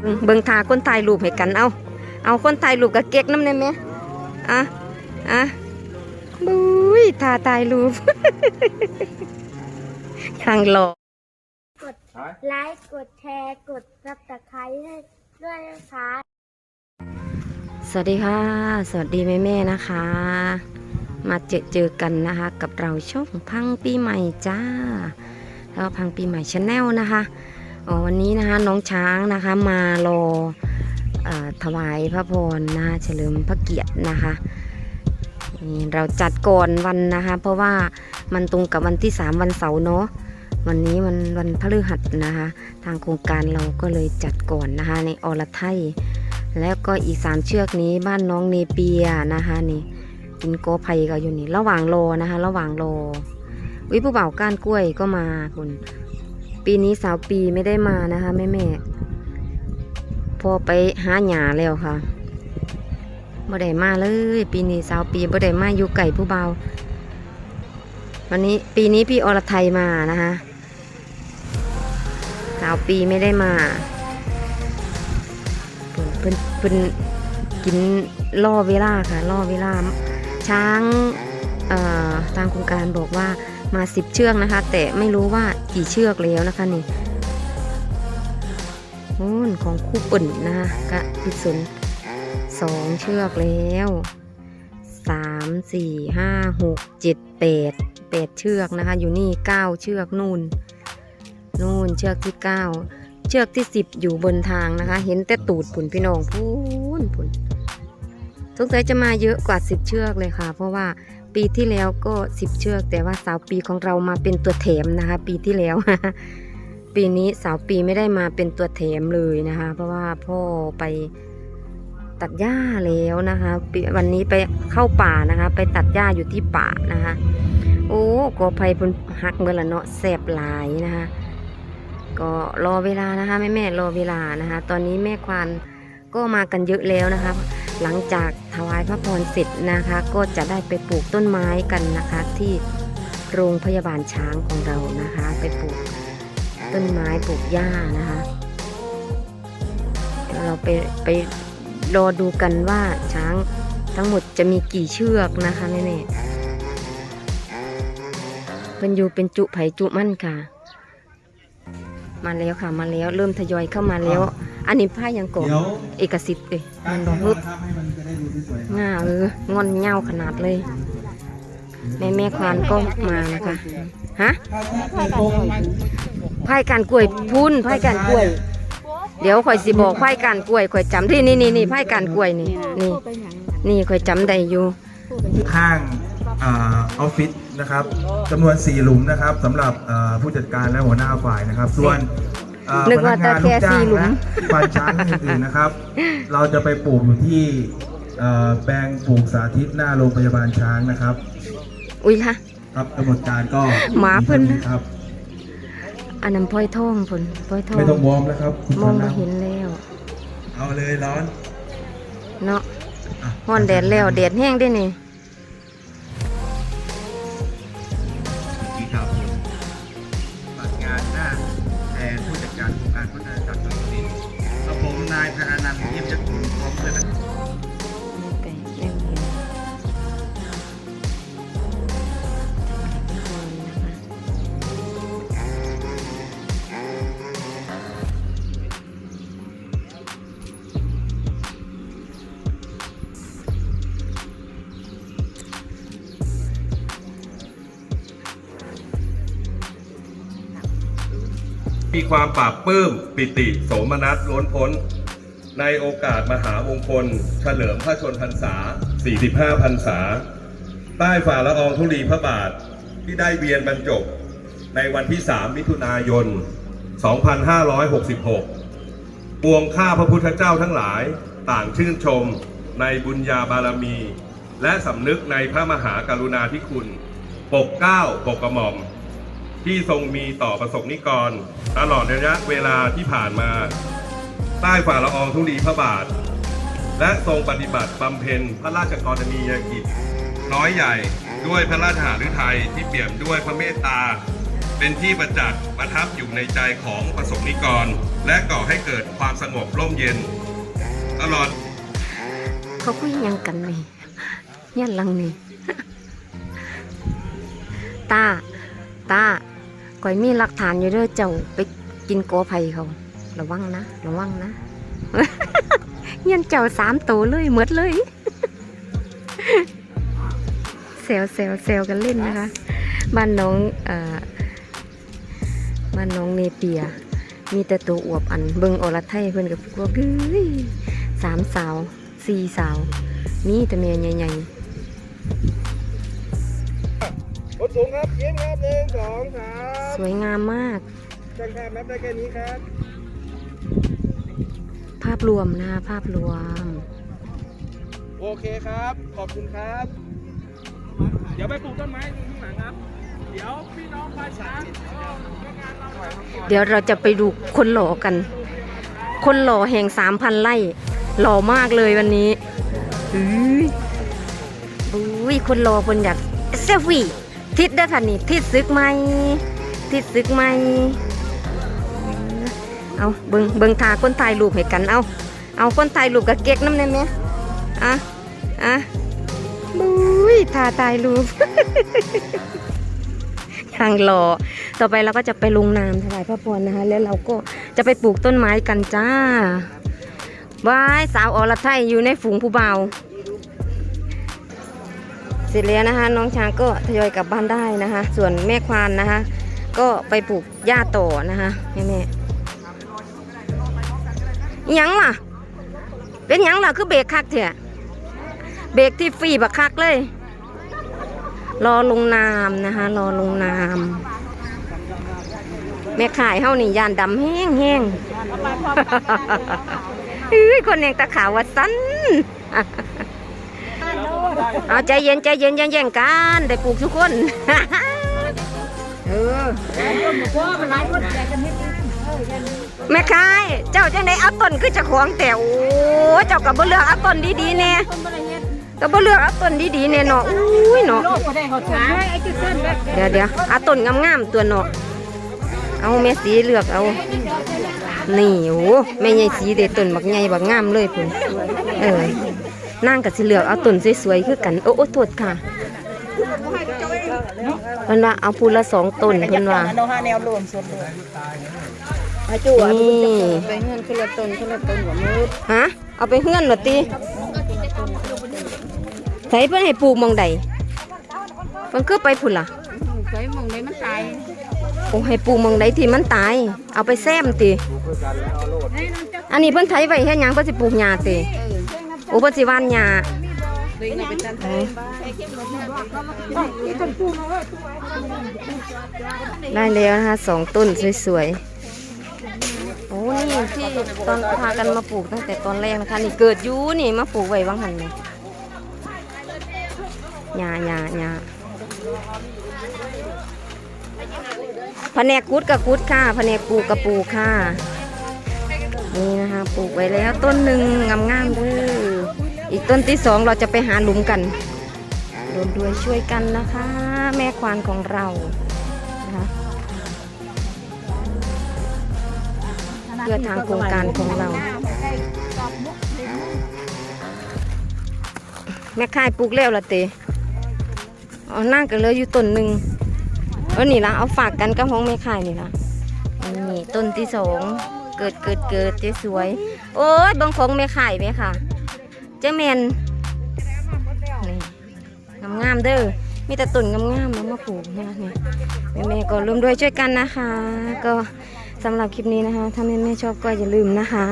เบิ่งเบิ่งทาคนถ่ายรูปให้กันเอาเอาคนถ่ายรูปกับเก๊กน้ำได้ไหมอะอะบุ้ยทาถ่ายรูปยังหล่อกดไลค์กดแชร์กดซับสไครต์ให้ด้วยนะคะสวัสดีค่ะ สวัสดีแม่แม่ๆนะคะ มาเจอเจอกันนะคะ กับเราช่องพังปีใหม่จ้า แล้วก็พังปีใหม่ชาแนลนะคะอ๋อ วันนี้นะคะน้องช้างนะคะมารออถวายพระพรนะคะเฉลิมพระเกียรตินะคะนี่เราจัดก่อนวันนะคะ เพราะว่ามันตรงกับวันที่ 3 วันเสาร์เนาะวันนี้มันวันพฤหัสนะคะ ทางโครงการเราก็เลยจัดก่อนนะคะ ในอรไทยแล้วก็อีกสามเชือกนี้บ้านน้องเนเปียนะคะนี่กินโกอไผ่ก็อยู่นี่ ระหว่างรอนะคะ ระหว่างรอวิผู้บ่าวก้านกล้วยก็มาคุณ ปีนี้สาวปีไม่ได้มานะคะแม่แม่พอไปหาหยาแล้วค่ะบ่ได้มาเลย ปีนี้สาวปีบ่ได้มาอยู่ไก่ผู้เบา วันนี้ปีนี้พี่อรไทยมานะคะสาวปีไม่ได้มาเพิ่นเพิ่นกินล่อเวลาค่ะล่อเวลาช้างเอ่อทางโครงการบอกว่า มาสิบเชือกนะคะ แต่ไม่รู้ว่ากี่เชือกแล้วนะคะนี่โอ้นของคู่ปิ่นนะคะกะพิสุนสองเชือกแล้วสามสี่ห้าหกเจ็ดแปดแปดเชือกนะคะ อยู่นี่เก้าเชือกนู่นนู่นเชือกที่เก้าเชือกที่สิบอยู่บนทางนะคะ เห็นแต่ตูดผุนพี่น้องพูนผุนสงสัยจะมาเยอะกว่าสิบเชือกเลยค่ะ เพราะว่า ปีที่แล้วก็สิบเชือก แต่ว่าสาวปีของเรามาเป็นตัวแถมนะคะ ปีที่แล้ว ปีนี้สาวปีไม่ได้มาเป็นตัวแถมเลยนะคะ เพราะว่าพ่อไปตัดหญ้าแล้วนะคะวันนี้ไปเข้าป่านะคะ ไปตัดหญ้าอยู่ที่ป่านะคะ โอ้กอไผ่เพุ่นหักเมื่อละเนาะแสบหลายนะคะ ก็รอเวลานะคะแม่แม่รอเวลานะคะ ตอนนี้แม่ควานก็มากันเยอะแล้วนะคะ หลังจากถวายพระพรเสร็จนะคะ ก็จะได้ไปปลูกต้นไม้กันนะคะ ที่โรงพยาบาลช้างของเรานะคะ ไปปลูกต้นไม้ปลูกหญ้านะคะเดี๋ยวเราไปไปรอดูกันว่าช้างทั้งหมดจะมีกี่เชือกนะคะแม่แม่เป็นอยู่เป็นจุไผ่จุมั่นค่ะ มาแล้วค่ะมาแล้วเริ่มทยอยเข้ามาแล้ว อันนี้ผ้ายังก่อนเดี๋ยวเอกสิทธิ์เลยกามัรนแข่บอกงฮึบนะครับให้มันจะได้ดูสวยๆง่าเอองอนเงาขนาดเลย แม่แม่ควานก็มานะคะฮะถ้าตรงมันไพ่การกล้วยพุ่นไพ่การกล้วย เดี๋ยวข่อยสิบอกไพ่การกล้วยข่อยจำที่นี่นี่นี่ไพ่การกล้วยนี่นี่นี่ข่อยจำได้อยู่ ข้างอ่าออฟฟิศนะครับจำนวน 4 หลุมนะครับสำหรับอ่าผู้จัดการและหัวหน้าฝ่ายนะครับ ส่วน อ่นึกว่าแต่แค่พนักงนลูกจ้างสี่หลุมและควานช้างอื่นๆนะครับ เราจะไปปลูกอยู่ที่เอ่อแปลงปลูกสาธิตหน้าโรงพยาบาลช้างนะครับ อุ้ยค่ะ ครับกำหนดการก็หมาเพิ่นนะ ครับ อันนั้นพลอยทองผลพลอยทองไม่ต้องวอร์มแล้วครับคุณมองพัไม่นธุ์เห็นแล้ว เอาเลยร้อนเนาะอะฮ้อนแดดแล้วแดดแห้งได้นี่ มีความปราบปลื้มปิติ โสมนัสล้นพ้น ในโอกาสมหามงคล เฉลิมพระชนพรรษา 45 พรรษา ใต้ฝ่าละอองธุลีพระบาทที่ได้เวียนบรรจบ ในวันที่ 3 มิถุนายน 2566 ปวงข้าพระพุทธเจ้าทั้งหลายต่างชื่นชมในบุญญาบารมี และสำนึกในพระมหากรุณาธิคุณ ปกเก้าปกกระหม่อม ที่ทรงมีต่อประสบนิกร ตลอดระยะเวลาที่ผ่านมา ใต้ฝ่าละอองธุลีพระบาท และทรงปฏิบัติบำเพ็ญพระราชกรณียกิจ น้อยใหญ่ด้วยพระราชหฤทัยที่เปี่ยมด้วยพระเมตตา เป็นที่ประจักษ์ประทับอยู่ในใจของประสงค์นิกร และก่อให้เกิดความสงบร่มเย็น ตลอด เขาคุยยังกันนี่ยันหลังนี่ตาตา ก่อยมีหลักฐานอยู่เด้อเจ้าไปกินโกอไผ่เขาระวังนะระวังนะเฮียนเจ้าสามตัวเลยหมดเลยเซลเซลเซลกันเล่นนะคะบ้านน้องเอ่อบ้านน้องเนเปีย มีแต่ตัวอวบอันเบิงอรไทยเพิ่อนกับพวกเอ้ยสามสาวสี่สาวมีแต่เมียใหญ่ รถสูงครับยิ้มครับหนึ่งสองสาๆมสวยงามมากช่างภาพนับได้แค่นี้ครับ ภาพรวมนะคะภาพรวม โอเคครับ ขอบคุณครับ เดี๋ยวไปปลูกต้นไม้ข้างหลังครับ เดี๋ยวพี่น้องไปช้างงานเราหน่อยครับเดี๋ยวเราจะไปดูคนหล่อกัน คนหล่อแห่งสามพันไร่หล่อมากเลยวันนี้อุ้ยอุ้ยคนหล่อคนอยากเซลฟี่ ทิศได้อค่ะนี่ทิศซึกไหมทิศซึกไหมเอาเบิงเบิงทาคนถ่ายรูปให้กันเอาเอาคนถ่ายรูปกับเก๊กน้ำได้ไหมอะอะบุ้ยทาถ่ายรูปทางหล่อต่อไปเราก็จะไปลงน้ำถวายพระพรนะคะ แล้วเราก็จะไปปลูกต้นไม้กันจ้าวายสาวอรไทยอยู่ในฝูงผู้เบา เสร็จแล้วนะคะ น้องช้างก็ทยอยกลับบ้านได้นะคะ ส่วนแม่ควานนะคะ ก็ไปปลูกหญ้าต่อนะคะแม่แม่ยังล่ะ เป็นยังล่ะคือเบรกคักเถอะเบรกที่ฟรีบักคักเลย รอลงน้ำนะคะ รอลงน้ำแม่ขายเฮานี่ยานดำแห้งแห้งเฮ้ยคนแหงตะขาวว่าสั้น เอาใจเย็นใจเย็นย่าแย่งกันได้ปลูกทุกคนเออแม่ขายเจ้าจังไดเอาต้นคือจะของแต่โอ้เจ้ากับบ่เลือกเอาต้นดีๆแน่ก็บ่เลือกเอาต้นดีๆแน่เนาะอุ้ยเนาะเดี๋ยวเดี๋ยวเอาต้นงามๆตัวเนาะเอาแม่สีเลือกเอา นี่โอ้แม่ใหญ่สีเด็ดต้นบักใหญ่บักงามเลยพุ่นเออ นั่งกับสิเลือกเอาต้นสวยๆคือกัน โอ้โอ้โทษค่ะเพิ่นว่าเอาพูละสองต้นเพิ่นว่าเราหาแนวรวมส่วนรวมนี่ไปเงินคนละต้นคนละต้นกับมือฮะเอาไปเฮือนเหรอติใส่เพิ่นให้ปลูกหมองใดเพิ่นคือไปพุ่นล่ะใส่มองเลยมันตายโอ้ให้ปลูกหมองใดที่มันตาย เอาไปแซมติอันนี้เพิ่นไถไว้เฮ็ดหยังเพิ่นสิปลูกหญ้าติ โอ้เพิ่นสิหว่านหญ้าเลยเอาไปตันได้แล้วนะคะสองต้นสวยๆ โอ้นี่ที่ตอนพากันมาปลูกตั้งแต่ตอนแรกนะคะ นี่เกิดอยูนี่มาปลูกไว้วังหันเลยหญ้าหญ้าหญ้าแผนกกุดกับกุดค่ะแผนกปลูกกับปลูกค่ะ นี่นะคะ ปลูกไว้แล้วต้นหนึ่งงามๆเด้อ อีกต้นที่สองเราจะไปหาหลุมกันรวมด้วยช่วยกันนะคะ แม่ควานของเรานะคะเพื่อทางโครงการของเรา แม่ค่ายปลูกแล้วละเตเอานั่งกันเลยอยู่ต้นหนึ่งเออนี่ละเอาฝากกันกับของแม่ค่ายนี่ละนี่ต้นที่สองเกิดเกิดเกิดเจ๊สวย โอ้ยบางของแม่ค่ายไหมค่ะ เจ๊แมนนี่งามๆเด้อมีแต่ต้นงามๆมามาปลูกนะคะนี่แม่ๆก็ร่วมด้วยช่วยกันนะคะ ก็สำหรับคลิปนี้นะคะ ถ้าแม่ๆชอบก็อย่าลืมนะคะ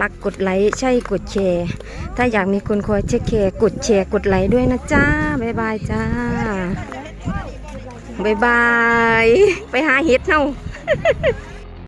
รักกดไลค์ใช่กดแชร์ ถ้าอยากมีคนคอยเช็คแคร์กดแชร์กดไลค์ด้วยนะจ้าบ๊ายบายจ้าบ๊ายบาย ไปหาเห็ดเนา